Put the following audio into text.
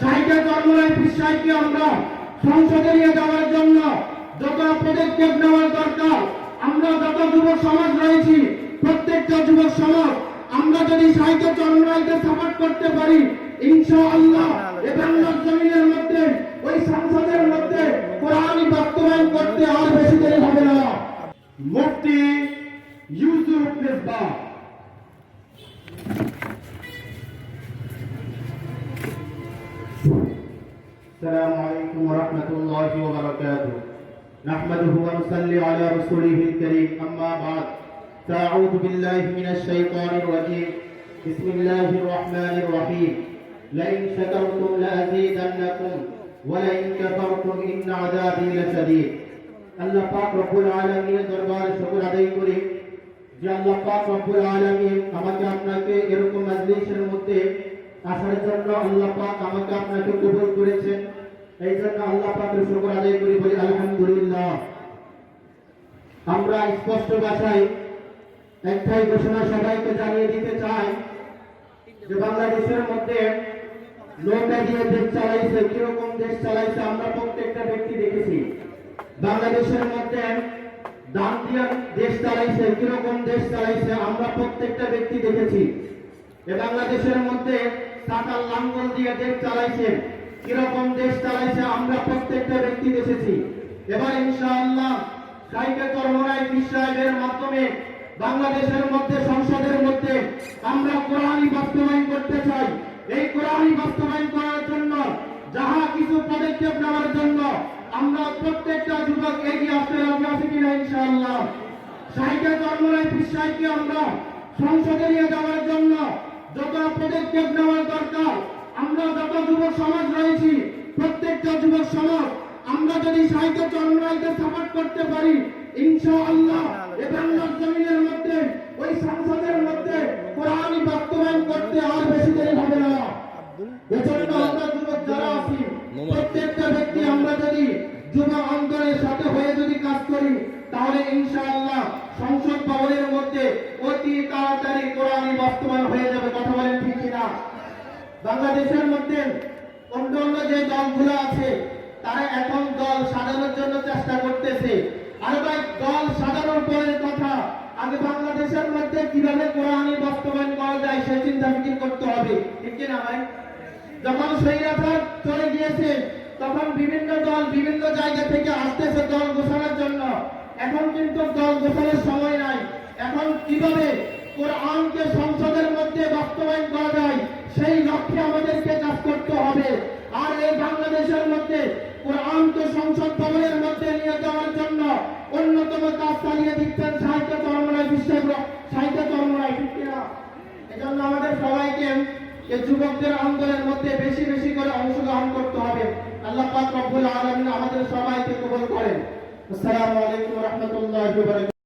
সাহিত্য কর্মরায় বিশ্বাসকে আমরা। সংসদে নিয়ে যাওয়ার জন্য যত পদক্ষেপ নেওয়ার দরকার, আমরা যত যুব সমাজ রয়েছি, প্রত্যেকটা যুবক সমাজ, আমরা যদি সাহিত্য চন্দ্রাইকে সাপোর্ট করতে পারি, ইনশাআল্লাহ এ জমিনের মধ্যে, ওই সংসদের মধ্যে কোরআনই বাস্তবায়ন করতে আর বেশি দেরি হবে না। মুফতি ইউসুফ মিসবাহ السلام عليكم ورحمة الله وبركاته نحمده ونصلي على رسوله الكريم أما بعد فأعوذ بالله من الشيطان الرجيم بسم الله الرحمن الرحيم لئن شكرتم لأزيدنكم ولئن كفرتم إن عذابي لشديد আল্লাহ পাক রব্বুল আলামিনের দরবারে শুকর আদায় করি যে আল্লাহ পাক রব্বুল আলামিন আমাকে আপনাকে এরকম মাজলিসের মধ্যে আসার জন্য আল্লাহ পাক আমাকে আপনাকে কবুল করেছেন এই জন্য আল্লাহ পাকের শুকর আদায় করি বলি, আলহামদুলিল্লাহ। আমরা স্পষ্ট ভাষায় একটাই ঘোষণা সবাইকে জানিয়ে দিতে চাই যে বাংলাদেশের মধ্যে নৌকা দিয়ে দেশ চালাইছে, কীরকম দেশ চালাইছে আমরা প্রত্যেকটা ব্যক্তি দেখেছি। বাংলাদেশের মধ্যে দান দিয়ে দেশ চালাইছে, কীরকম দেশ চালাইছে আমরা প্রত্যেকটা ব্যক্তি দেখেছি। এ বাংলাদেশের মধ্যে সাকাল লাঙ্গল দিয়ে দেশ চালাইছে। কীরকম দেশ চালাইছে, আমরা প্রত্যেকটা ব্যক্তি দেখেছি এবার ইনশাআল্লাহ সাইকে কর্মরায় সাহেবের মাধ্যমে বাংলাদেশের মধ্যে, সংসদের মধ্যে আমরা কোরআনই বাস্তবায়ন করতে চাই। এই কোরআনই বাস্তবায়ন করার জন্য, যাহা কিছু পদক্ষেপ নেওয়ার জন্য আমরা প্রত্যেকটা যুবক এগিয়ে আসতে রাজি আছি কিনা ইনশাআল্লাহ। সাহিত্য কর্মরায় বিশ্বাসকে আমরা সংসদে নিয়ে যাওয়ার জন্য যত পদক্ষেপ নেওয়ার দরকার আমরা যত যুবক সমাজ রয়েছি প্রত্যেকটা যুবক সমাজ আমরা যদি সাহিত্য চন্দ্রাইকে সাপোর্ট করতে পারি ইনশাআল্লাহ এ জমিনের মধ্যে ওই সংসদের মধ্যে কোরআনই বাস্তবায়ন করতে আর বেশি দেরি হবে না। এজন্য আমরা যুবক যারা আছি প্রত্যেকটা ব্যক্তি আমরা যদি যুব আন্দোলনের সাথে হয়ে যদি কাজ করি তাহলে ইনশাআল্লাহ সংসদ ভবনের মধ্যে অতি তাড়াতাড়ি কোরআনই বাস্তবায়ন হয়ে যাবে। কথা বলেন ঠিক কিনা? বাংলাদেশের মধ্যে অন্য অন্য যে দলগুলো আছে, তারা এখন দল সাজানোর জন্য চেষ্টা করতেছে। আর ভাই, দল সাজানোর পরের কথা, আগে বাংলাদেশের মধ্যে কীভাবে কোরআনই বাস্তবায়ন করা যায়, সেই চিন্তা ফিকির করতে হবে। ঠিক কিনা ভাই? যখন সেই সৈরাচার চলে গিয়েছে, তখন বিভিন্ন দল বিভিন্ন জায়গা থেকে আসতেছে দল গোছানোর জন্য। এখন কিন্তু দল গোছানোর সময় নাই। হবে। আর এই বাংলাদেশের মধ্যে কোরআনকে সংসদ ভবনের মধ্যে নিয়ে যাওয়ার জন্য অন্যতম কাজ চালিয়ে দিচ্ছেন সাহিত্য চরমরায় বিশ্বের সাহিত্য চরমরায় ঠিক কিনা? এজন্য আমাদের সবাইকে এই যুবকদের আন্দোলনের মধ্যে বেশি বেশি করে অংশগ্রহণ করতে হবে। আল্লাহ পাক রব্বুল আলামিন আমাদের সবাইকে কবুল করেন। আসসালামু আলাইকুম ওয়া রাহমাতুল্লাহি ওয়া বারাকাতুহু।